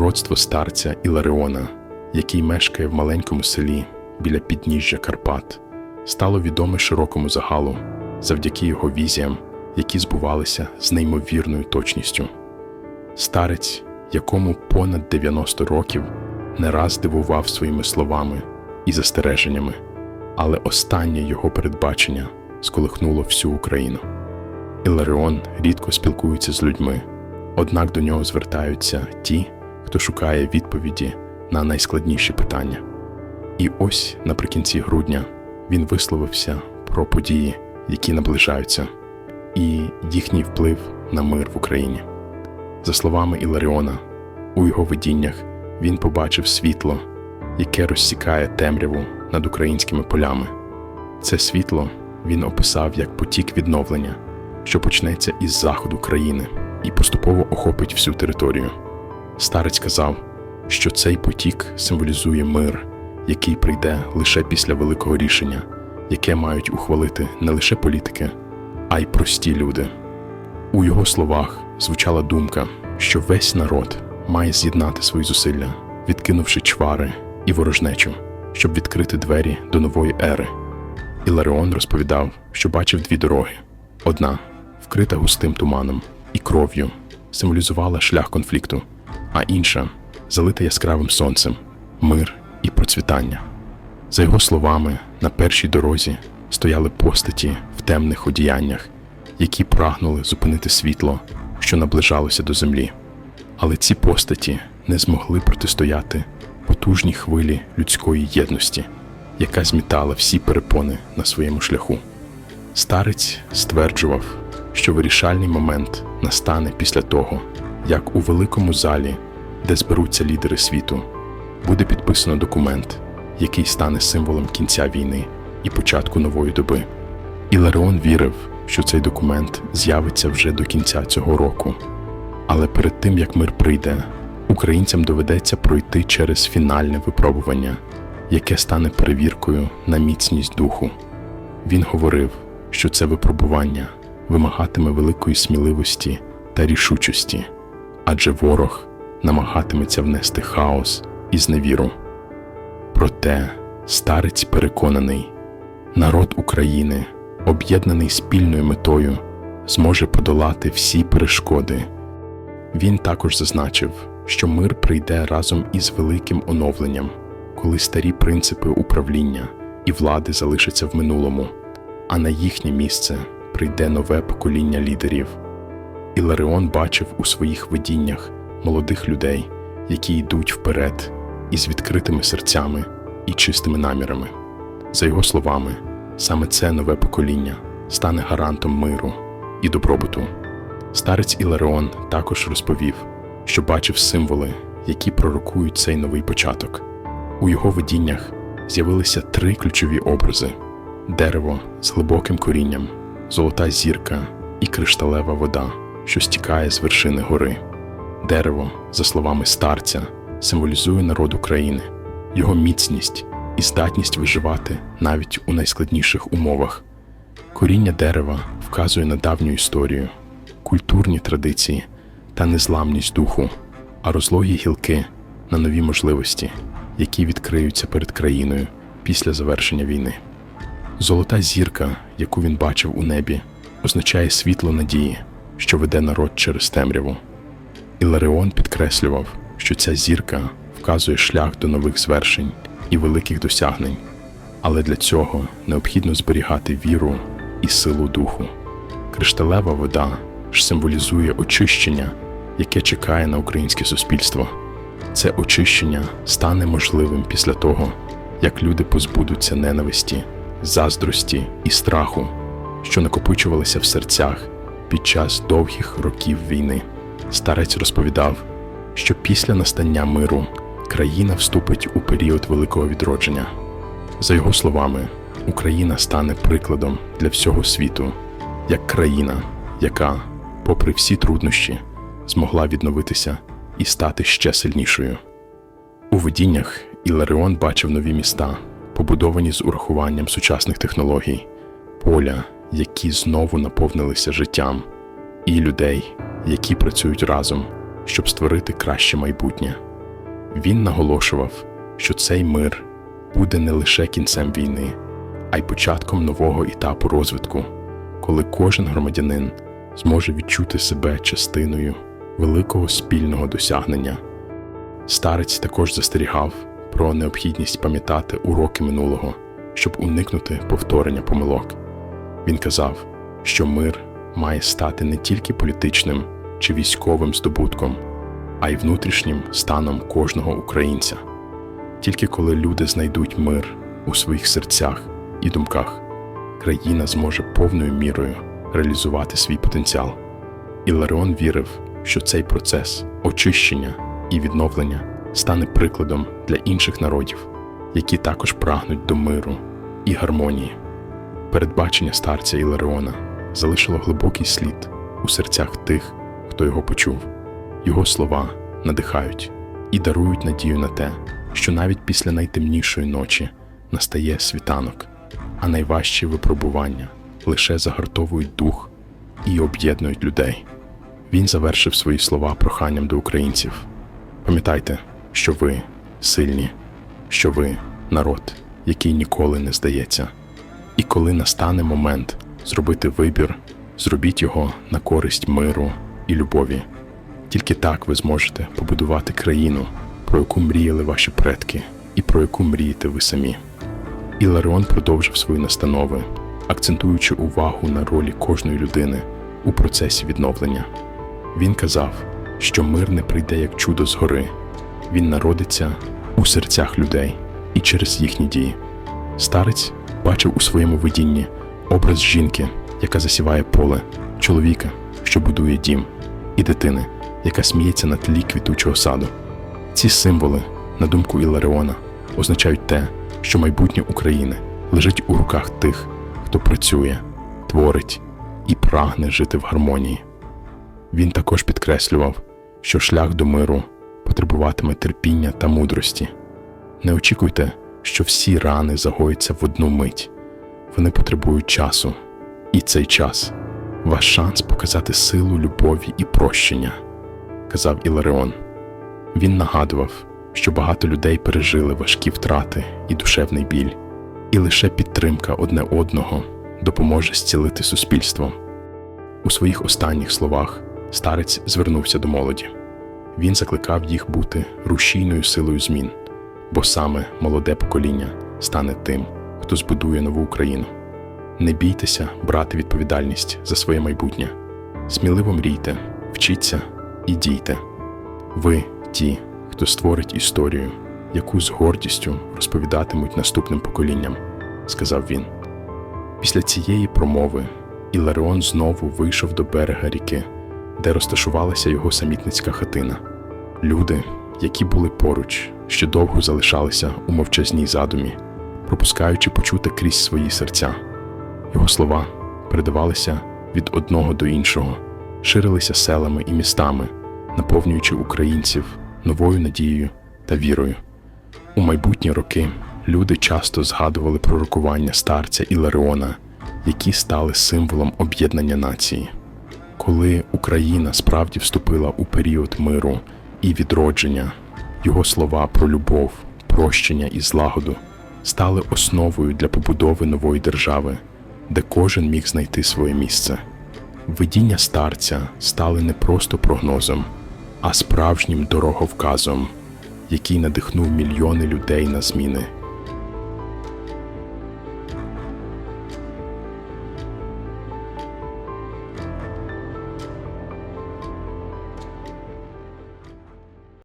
Пророцтво старця Іларіона, який мешкає в маленькому селі біля підніжжя Карпат, стало відоме широкому загалу завдяки його візіям, які збувалися з неймовірною точністю. Старець, якому понад 90 років, не раз дивував своїми словами і застереженнями, але останнє його передбачення сколихнуло всю Україну. Іларіон рідко спілкується з людьми, однак до нього звертаються ті, хто шукає відповіді на найскладніші питання. І ось наприкінці грудня він висловився про події, які наближаються, і їхній вплив на мир в Україні. За словами Іларіона, у його видіннях він побачив світло, яке розсікає темряву над українськими полями. Це світло він описав як потік відновлення, що почнеться із заходу країни і поступово охопить всю територію. Старець казав, що цей потік символізує мир, який прийде лише після великого рішення, яке мають ухвалити не лише політики, а й прості люди. У його словах звучала думка, що весь народ має з'єднати свої зусилля, відкинувши чвари і ворожнечу, щоб відкрити двері до нової ери. Іларіон розповідав, що бачив дві дороги: одна, вкрита густим туманом і кров'ю, символізувала шлях конфлікту, а інша залита яскравим сонцем, мир і процвітання. За його словами, на першій дорозі стояли постаті в темних одіяннях, які прагнули зупинити світло, що наближалося до землі. Але ці постаті не змогли протистояти потужній хвилі людської єдності, яка змітала всі перепони на своєму шляху. Старець стверджував, що вирішальний момент настане після того, як у великому залі, де зберуться лідери світу, буде підписано документ, який стане символом кінця війни і початку нової доби. Іларіон вірив, що цей документ з'явиться вже до кінця цього року. Але перед тим як мир прийде, українцям доведеться пройти через фінальне випробування, яке стане перевіркою на міцність духу. Він говорив, що це випробування вимагатиме великої сміливості та рішучості, адже ворог намагатиметься внести хаос і зневіру. Проте старець переконаний, народ України, об'єднаний спільною метою, зможе подолати всі перешкоди. Він також зазначив, що мир прийде разом із великим оновленням, коли старі принципи управління і влади залишаться в минулому, а на їхнє місце прийде нове покоління лідерів. Іларіон бачив у своїх видіннях молодих людей, які йдуть вперед із відкритими серцями і чистими намірами. За його словами, саме це нове покоління стане гарантом миру і добробуту. Старець Іларіон також розповів, що бачив символи, які пророкують цей новий початок. У його видіннях з'явилися три ключові образи: дерево з глибоким корінням, золота зірка і кришталева вода, що стікає з вершини гори. Дерево, за словами старця, символізує народ України, його міцність і здатність виживати навіть у найскладніших умовах. Коріння дерева вказує на давню історію, культурні традиції та незламність духу, а розлогі гілки на нові можливості, які відкриються перед країною після завершення війни. Золота зірка, яку він бачив у небі, означає світло надії, що веде народ через темряву. Іларіон підкреслював, що ця зірка вказує шлях до нових звершень і великих досягнень, але для цього необхідно зберігати віру і силу духу. Кришталева вода ж символізує очищення, яке чекає на українське суспільство. Це очищення стане можливим після того, як люди позбудуться ненависті, заздрості і страху, що накопичувалися в серцях під час довгих років війни. Старець розповідав, що після настання миру країна вступить у період великого відродження. За його словами, Україна стане прикладом для всього світу, як країна, яка, попри всі труднощі, змогла відновитися і стати ще сильнішою. У видіннях Іларіон бачив нові міста, побудовані з урахуванням сучасних технологій, поля, які знову наповнилися життям, і людей, які працюють разом, щоб створити краще майбутнє. Він наголошував, що цей мир буде не лише кінцем війни, а й початком нового етапу розвитку, коли кожен громадянин зможе відчути себе частиною великого спільного досягнення. Старець також застерігав про необхідність пам'ятати уроки минулого, щоб уникнути повторення помилок. Він казав, що мир має стати не тільки політичним чи військовим здобутком, а й внутрішнім станом кожного українця. Тільки коли люди знайдуть мир у своїх серцях і думках, країна зможе повною мірою реалізувати свій потенціал. Іларіон вірив, що цей процес очищення і відновлення стане прикладом для інших народів, які також прагнуть до миру і гармонії. Передбачення старця Іларіона залишило глибокий слід у серцях тих, хто його почув. Його слова надихають і дарують надію на те, що навіть після найтемнішої ночі настає світанок, а найважчі випробування лише загартовують дух і об'єднують людей. Він завершив свої слова проханням до українців. Пам'ятайте, що ви сильні, що ви народ, який ніколи не здається. І коли настане момент зробити вибір, зробіть його на користь миру і любові. Тільки так ви зможете побудувати країну, про яку мріяли ваші предки і про яку мрієте ви самі. Іларіон продовжив свої настанови, акцентуючи увагу на ролі кожної людини у процесі відновлення. Він казав, що мир не прийде як чудо згори, він народиться у серцях людей і через їхні дії. Старець бачив у своєму видінні образ жінки, яка засіває поле, чоловіка, що будує дім, і дитини, яка сміється на тлі квітучого саду. Ці символи, на думку Іларіона, означають те, що майбутнє України лежить у руках тих, хто працює, творить і прагне жити в гармонії. Він також підкреслював, що шлях до миру потребуватиме терпіння та мудрості. Не очікуйте, що всі рани загоються в одну мить. Вони потребують часу, і цей час ваш шанс показати силу любові і прощення, казав Іларіон. Він нагадував, що багато людей пережили важкі втрати і душевний біль, і лише підтримка одне одного допоможе зцілити суспільство. У своїх останніх словах старець звернувся до молоді. Він закликав їх бути рушійною силою змін, бо саме молоде покоління стане тим, хто збудує нову Україну. Не бійтеся брати відповідальність за своє майбутнє. Сміливо мрійте, вчіться і дійте. Ви ті, хто створить історію, яку з гордістю розповідатимуть наступним поколінням, сказав він. Після цієї промови Іларіон знову вийшов до берега ріки, де розташувалася його самітницька хатина. Люди, які були поруч, ще довго залишалися у мовчазній задумі, пропускаючи почути крізь свої серця. Його слова передавалися від одного до іншого, ширилися селами і містами, наповнюючи українців новою надією та вірою. У майбутні роки люди часто згадували пророкування старця Іларіона, які стали символом об'єднання нації. Коли Україна справді вступила у період миру і відродження, його слова про любов, прощення і злагоду стали основою для побудови нової держави, де кожен міг знайти своє місце. Видіння старця стали не просто прогнозом, а справжнім дороговказом, який надихнув мільйони людей на зміни